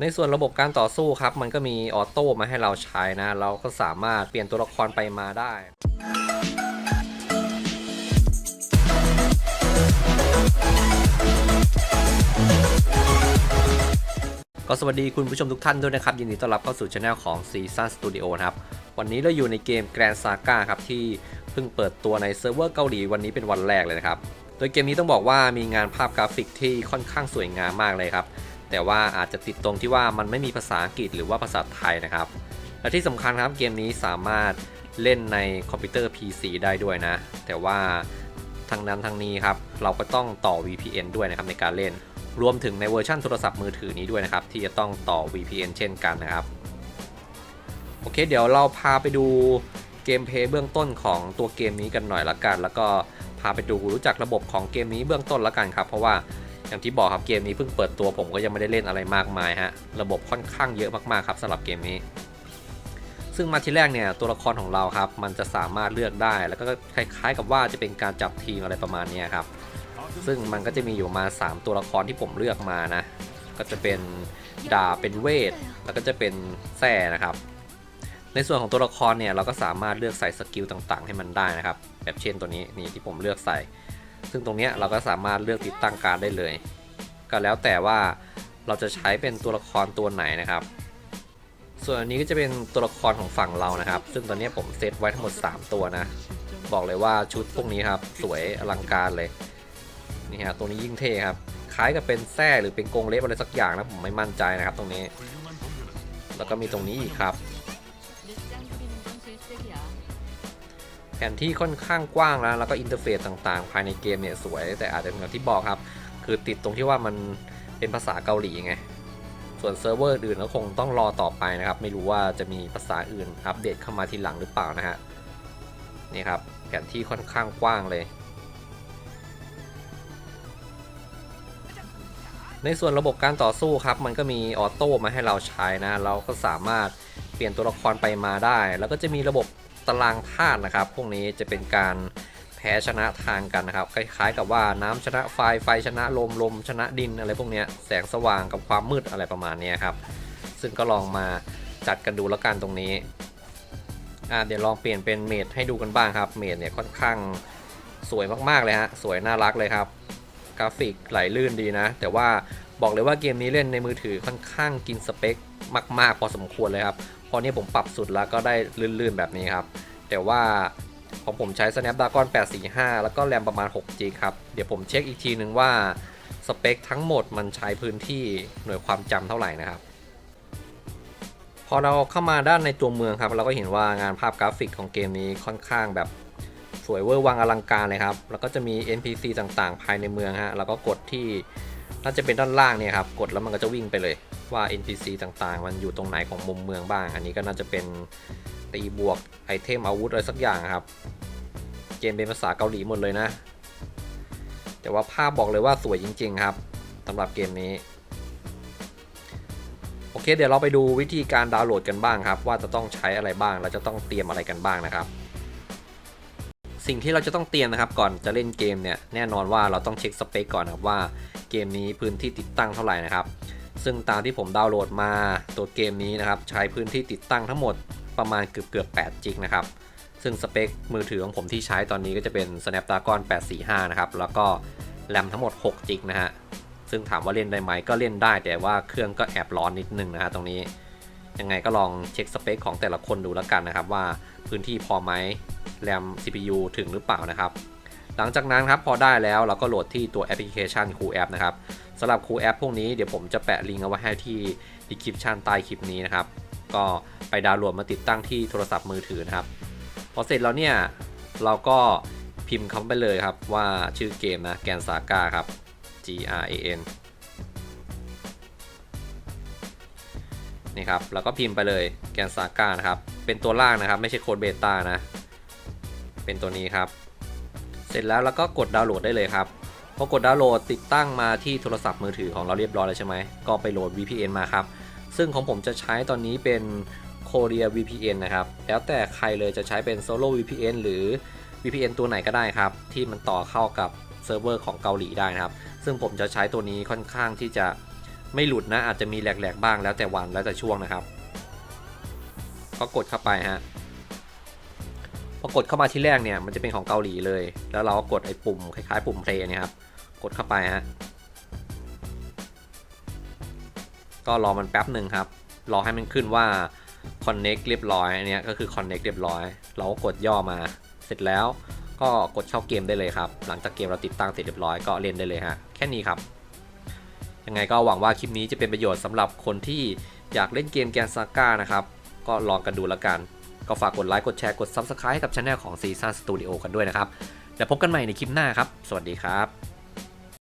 ในส่วนระบบการต่อสู้ครับ มันก็มีออโต้มาให้เราใช้นะ เราก็สามารถเปลี่ยนตัวละครไปมาได้ก็สวัสดีคุณผู้ชมทุกท่านด้วยนะครับ ยินดีต้อนรับเข้าสู่ช anel ของ Season Studio นะครับ วันนี้เราอยู่ในเกม Grand Saga ครับ ที่เพิ่งเปิดตัวในเซิร์ฟเวอร์เกาหลีวันนี้เป็นวันแรกเลยนะครับ โดยเกมนี้ต้องบอกว่ามีงานภาพกราฟิกที่ค่อนข้างสวยงามมากเลยครับ แต่ว่าอาจจะติดตรงที่ว่ามันไม่มีภาษาอังกฤษหรือว่าภาษาไทยนะครับ และที่สำคัญครับเกมนี้สามารถเล่นในคอมพิวเตอร์ PC ได้ด้วยนะ แต่ว่าทางนั้นทางนี้ครับ เราก็ต้องต่อ VPN ด้วยนะครับในการเล่น รวมถึงในเวอร์ชันโทรศัพท์มือถือนี้ด้วยนะครับ ที่จะต้องต่อ VPN เช่นกันนะครับ โอเค เดี๋ยวเราพาไปดูเกมเพลย์เบื้องต้นของตัวเกมนี้กันหน่อยละกัน แล้วก็พาไปดูรู้จักระบบของเกมนี้เบื้องต้นละกันครับ เพราะว่า อย่างที่บอกครับเกมนี้เพิ่งเปิดตัวผมก็ยังไม่ได้เล่นอะไรมากมายฮะ ระบบค่อนข้างเยอะมากๆครับสำหรับเกมนี้ ซึ่งมาที่แรกเนี่ยตัวละครของเราครับ มันจะสามารถเลือกได้ แล้วก็คล้ายๆ กับว่าจะเป็นการจับทีมอะไรประมาณนี้ครับ ซึ่งมันก็จะมีอยู่มา 3 ตัวละครที่ผมเลือกมานะ ก็จะเป็นดาบเป็นเวท แล้วก็จะเป็นแส้นะครับ ในส่วนของตัวละครเนี่ยเราก็สามารถเลือกใส่สกิลต่างๆ ให้มันได้นะครับ แบบเช่นตัวนี้นี่ที่ผมเลือกใส่ ซึ่งตรงนี้เราก็สามารถเลือกติดตั้งการได้เลย ก็แล้วแต่ว่าเราจะใช้เป็นตัวละครตัวไหนนะครับ ส่วนอันนี้ก็จะเป็นตัวละครของฝั่งเรานะครับ ซึ่งตอนนี้ผมเซตไว้ทั้งหมด 3 ตัวนะ บอกเลยว่าชุดพวกนี้ครับ สวยอลังการเลย นี่ฮะตัวนี้ยิ่งเท่ครับ คล้ายกับเป็นแส้หรือเป็นกงเล็บอะไรสักอย่างนะผมไม่มั่นใจนะครับตรงนี้ แล้วก็มีตรงนี้อีกครับ แผนที่ค่อนข้างกว้างนะแล้วก็อินเทอร์เฟซต่างๆ ภายในเกมเนี่ยสวย แต่อาจจะอย่างที่บอกครับ คือติดตรงที่ว่ามันเป็นภาษาเกาหลีไง ส่วนเซิร์ฟเวอร์อื่นก็คงต้องรอต่อไปนะครับ ไม่รู้ว่าจะมีภาษาอื่นอัปเดตเข้ามาทีหลังหรือเปล่านะฮะนี่ครับแผนที่ค่อนข้างกว้างเลย ในส่วนระบบการต่อสู้ครับ มันก็มีออโต้มาให้เราใช้นะ เราก็สามารถเปลี่ยนตัวละครไปมาได้ แล้วก็จะมีระบบ ตารางธาตุนะครับ พวกนี้จะเป็นการแพ้ชนะทางกันนะครับ คล้ายๆ กับว่าน้ำชนะไฟ ไฟชนะลม ลมชนะดินอะไรพวกนี้แสงสว่างกับความมืดอะไรประมาณนี้ครับ ซึ่งก็ลองมาจัดกันดูแล้วกันตรงนี้อ่าเดี๋ยวลองเปลี่ยนเป็นเมดให้ดูกันบ้างครับ เมดเนี่ยค่อนข้างสวยมากๆเลยฮะ สวยน่ารักเลยครับ กราฟิกไหลลื่นดีนะ แต่ว่า บอกเลยว่าเกมนี้เล่นในมือถือค่อนข้างกินสเปค มาก ๆ พอสมควรเลยครับพราะนี่ผมปรับสุดแล้วก็ได้ลื่น ๆ แบบนี้ครับ แต่ว่าของผมใช้ Snapdragon 845 แล้วก็แรมประมาณ6 g ครับ เดี๋ยวผมเช็คอีกทีนึงว่าสเปคทั้งหมดมันใช้พื้นที่หน่วยความจำเท่าไหร่นะครับ พอเราเข้ามาด้านในตัวเมืองครับ เราก็เห็นว่างานภาพกราฟิกของเกมนี้ค่อนข้างแบบสวยเวอร์วังอลังการเลยครับ แล้วก็จะมี NPC ต่างๆ ภายในเมืองฮะ แล้วก็กดที่ น่าจะเป็นด้านล่างเนี่ยครับ กดแล้วมันก็จะวิ่งไปเลยว่า NPC ต่างๆ มันอยู่ตรงไหนของมุมเมืองบ้าง อันนี้ก็น่าจะเป็นตีบวกไอเทมอาวุธอะไรสักอย่างครับ เกมเป็นภาษาเกาหลีหมดเลยนะ แต่ว่าภาพบอกเลยว่าสวยจริง ๆ ครับสำหรับเกมนี้ โอเค เดี๋ยวเราไปดูวิธีการดาวน์โหลดกันบ้างครับ ว่าจะต้องใช้อะไรบ้างเราจะต้องเตรียมอะไรกันบ้างนะครับสิ่งที่เราจะต้องเตรียมนะครับก่อนจะเล่นเกมเนี่ยแน่นอนว่าเราต้องเช็คสเปคก่อนครับว่า เกมนี้พื้นที่ติดตั้งเท่าไหร่นะครับ ซึ่งตามที่ผมดาวน์โหลดมาตัวเกมนี้นะครับใช้พื้นที่ติดตั้งทั้งหมดประมาณเกือบเกือบ8จิกนะครับซึ่งสเปคมือถือของผมที่ใช้ตอนนี้ก็จะเป็น Snapdragon 845 นะครับ แล้วก็แรมทั้งหมด6จิกนะฮะ ซึ่งถามว่าเล่นได้ไหมก็เล่นได้ แต่ว่าเครื่องก็แอบร้อนนิดนึงนะฮะตรงนี้ ยังไงก็ลองเช็คสเปคของแต่ละคนดูแล้วกันนะครับ ว่าพื้นที่พอไหม แรม CPU ถึงหรือเปล่านะครับ หลังจากนั้นครับพอได้แล้วเราก็โหลดที่ตัวแอปพลิเคชัน Cool App นะครับสำหรับ Cool App พวกนี้เดี๋ยวผมจะแปะลิงก์เอาไว้ให้ที่ description ใต้คลิปนี้นะครับก็ไปดาวน์โหลดมาติดตั้งที่โทรศัพท์มือถือนะครับพอเสร็จแล้วเนี่ยเราก็พิมพ์คำไปเลยครับว่าชื่อเกมนะแกนซาก้าครับ G R A N นี่ครับแล้วก็พิมพ์ไปเลยแกนซาก้านะครับเป็นตัวล่างนะครับ ไม่ใช่โค้ดเบต้านะ เป็นตัวนี้ครับ เสร็จแล้วแล้วก็กดดาวน์โหลดได้เลยครับพอกดดาวน์โหลดติดตั้งมาที่โทรศัพท์มือถือของเราเรียบร้อยแล้วใช่ไหมก็ไปโหลด VPN มาครับ ซึ่งของผมจะใช้ตอนนี้เป็น Korea VPN นะครับ แล้วแต่ใครเลยจะใช้เป็น Solo VPN หรือ VPN ตัวไหนก็ได้ครับ ที่มันต่อเข้ากับเซิร์ฟเวอร์ของเกาหลีได้นะครับ ซึ่งผมจะใช้ตัวนี้ค่อนข้างที่จะไม่หลุดนะ อาจจะมีแหลกๆบ้างแล้วแต่วันแล้วแต่ช่วงนะครับ ก็กดเข้าไปฮะ พอกดเข้ามาที่แรกเนี่ยมันจะเป็นของเกาหลีเลย แล้วเราก็กดไอ้ปุ่มคล้ายๆ ปุ่มเพลย์เนี่ยครับ กดเข้าไปฮะ ก็รอมันแป๊บหนึ่งครับ รอให้มันขึ้นว่า connect เรียบร้อยอันเนี้ยก็คือ connect เรียบร้อย เราก็กดย่อมา เสร็จแล้วก็กดเข้าเกมได้เลยครับ หลังจากเกมเราติดตั้งเสร็จเรียบร้อยก็เล่นได้เลยฮะ แค่นี้ครับ ยังไงก็หวังว่าคลิปนี้จะเป็นประโยชน์สำหรับคนที่อยากเล่นเกมแกนซาก้านะครับ ก็ลองกันดูแล้วกัน ก็ฝากกดไลค์กดแชร์กด Subscribe ให้กับช anel ของ Season Studio กันด้วยนะครับ แล้วพบกันใหม่ในคลิปหน้าครับ สวัสดีครับ